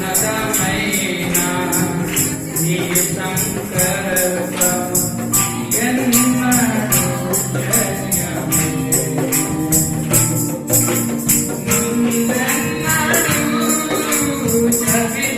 ఉన్నతమైన నీ సంకల్పం ఎన్నడూ నిన్నడూ చదివి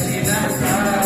Yes,